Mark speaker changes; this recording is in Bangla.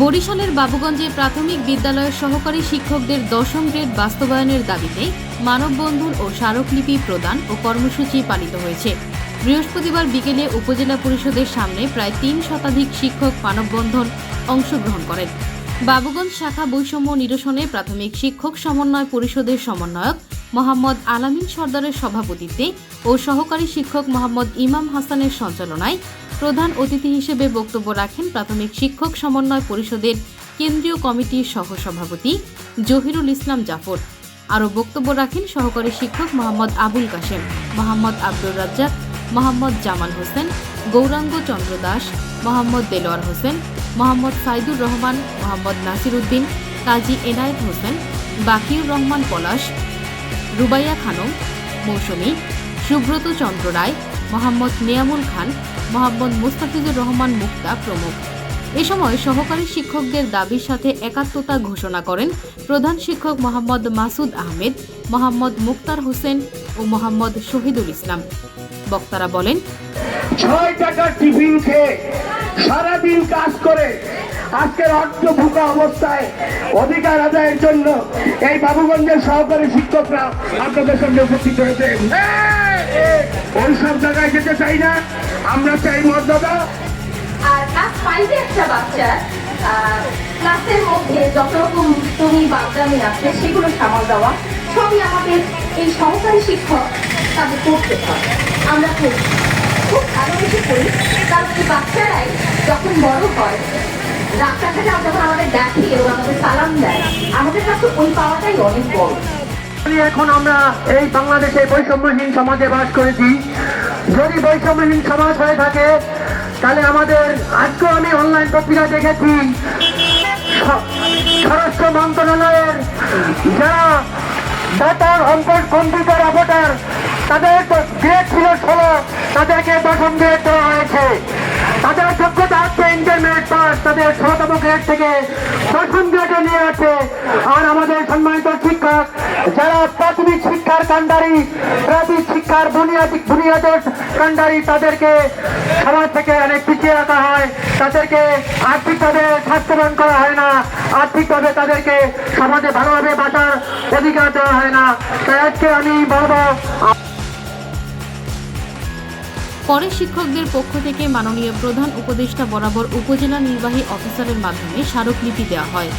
Speaker 1: বরিশালের বাবুগঞ্জে প্রাথমিক বিদ্যালয়ের সহকারী শিক্ষকদের দশম গ্রেড বাস্তবায়নের দাবিতে মানববন্ধন ও স্মারকলিপি প্রদান ও কর্মসূচি পালিত হয়েছে। বৃহস্পতিবার বিকেলে উপজেলা পরিষদের সামনে প্রায় তিন শতাধিক শিক্ষক মানববন্ধন অংশগ্রহণ করেন। বাবুগঞ্জ শাখা বৈষম্য নিরসনে প্রাথমিক শিক্ষক সমন্বয় পরিষদের সমন্বয়ক মোহাম্মদ আলামিন সর্দারের সভাপতিত্বে ও সহকারী শিক্ষক মোহাম্মদ ইমাম হাসানের সঞ্চালনায় প্রধান অতিথি হিসেবে বক্তব্য রাখেন প্রাথমিক শিক্ষক সমন্বয় পরিষদের কেন্দ্রীয় কমিটির সহসভাপতি জহিরুল ইসলাম জাফর। আরও বক্তব্য রাখেন সহকারী শিক্ষক মোহাম্মদ আবুল কাশেম, মোহাম্মদ আব্দুর রাজ্জাক, মোহাম্মদ জামাল হোসেন, গৌরাঙ্গ চন্দ্র দাস, মোহাম্মদ দেলোয়ার হোসেন, মোহাম্মদ সাইদুর রহমান, মোহাম্মদ নাসির উদ্দিন কাজী এনায়েত হোসেন, বাকিউর রহমান পলাশ রুবাইয়া খানম, মৌসুমী, সুব্রত চন্দ্র রায়, মোহাম্মদ নিয়ামুল খান, মোহাম্মদ মুস্তাফিজুর রহমান মুক্তা প্রমুখ। এ সময় সহকারী শিক্ষকদের দাবির সাথে একাত্মতা ঘোষণা করেন প্রধান শিক্ষক মোহাম্মদ মাসুদ আহমেদ, মোহাম্মদ মুক্তার হোসেন ও মোহাম্মদ শহীদুল ইসলাম। বক্তারা বলেন,
Speaker 2: ছয় টিফিন খেয়ে সারাদিন কাজ করে আজকের অর্থ ভুকা অবস্থায় অধিকার আদায়ের জন্য এই বাবুগঞ্জের সহকারী শিক্ষকরা আপনাদের সঙ্গে উপস্থিত হয়েছে। ওই সব জায়গায় যেতে চাই না আমরা চাই মর্যাদা।
Speaker 3: আর একটা বাচ্চার আহ, ক্লাসের মধ্যে যত রকম তুমি সেগুলো সবই আমাদের এই সহকারী শিক্ষক তাদের আমরা করি খুব ভালোবেসে করি কারণ বাচ্চারাই যখন
Speaker 2: এখন আমরা এই বাংলাদেশে বৈষম্যহীন সমাজে বাস করেছি। যদি বৈষম্যহীন সমাজ হয়ে থাকে, তাহলে আমাদের আজকেও আমি অনলাইন পত্রিকা দেখেছি। স্বরাষ্ট্র মন্ত্রণালয়ের যারা ভোটার অঙ্কন কম্পিউটার অপারেটর তাদের গ্রেড ছিল ষোলো, তাদেরকে দশম গ্রেড দেওয়া হয়েছে। পাস তাদের গ্রেড থেকে দশম গ্রেডে নিয়ে আছে আর আমাদের সম্মানিত শিক্ষক, যারা প্রাথমিক শিক্ষার কাণ্ডারি, প্রাথমিক শিক্ষার বুনিয়াদি বুনিয়াদের কাণ্ডারি তাদেরকে সমাজ থেকে অনেক পিছিয়ে রাখা হয়। তাদেরকে আর্থিকভাবে স্বাস্থ্যবান করা হয় না। আর্থিকভাবে তাদেরকে সমাজে ভালোভাবে বাঁচার অধিকার দেওয়া হয় না। তাই আজকে আমি বলব
Speaker 1: পরে শিক্ষকদের পক্ষ থেকে মাননীয় প্রধান উপদেষ্টা বরাবর উপজেলা নির্বাহী অফিসারের মাধ্যমে স্মারকলিপি দেওয়া হয়।